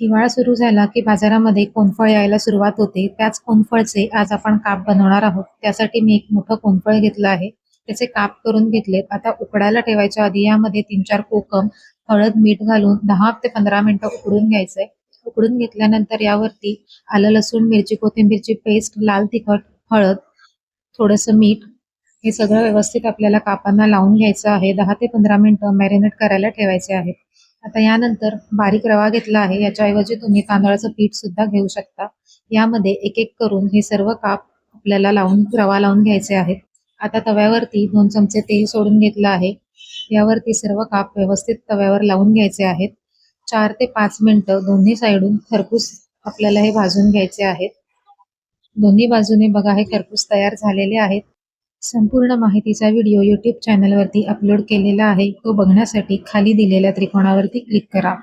हिवाळा सुरू झाला की बाजारामध्ये कोनफळ यायला सुरुवात होते. त्याच कोनफळचे आज आपण काप बनवणार आहोत. त्यासाठी मी एक मोठं कोनफळ घेतलं आहे. त्याचे काप करून घेतलेत आता उकडायला ठेवायच्या आधी यामध्ये तीन चार कोकम हळद मीठ घालून दहा ते पंधरा मिनिटं उकडून घ्यायचंय. उकडून घेतल्यानंतर यावरती आलं लसूण मिरची कोथिंबीरची पेस्ट लाल तिखट हळद थोडंसं मीठ हे सगळं व्यवस्थित आपल्याला कापांना लावून घ्यायचं आहे. दहा ते पंधरा मिनिटं मॅरिनेट करायला ठेवायचे आहे आता यानंतर बारीक रवा घेतला आहे. याच्याऐवजी तुम्ही तांदळाचं पीठ सुद्धा घेऊ शकता. यामध्ये एक एक करून हे सर्व काप आपल्याला लावून रवा लावून घ्यायचे आहेत. आता तव्यावरती दोन चमचे तेल सोडून घेतलं आहे. यावरती सर्व काप व्यवस्थित तव्यावर लावून घ्यायचे आहेत. चार ते पाच मिनिटं दोन्ही साईडून खरपूस आपल्याला हे भाजून घ्यायचे आहेत. दोन्ही बाजूने बघा हे खरपूस तयार झालेले आहेत. संपूर्ण माहितीचा व्हिडिओ यूट्यूब चॅनलवरती अपलोड केलेला आहे. तो बघण्यासाठी खाली दिलेल्या त्रिकोणावरती क्लिक करा.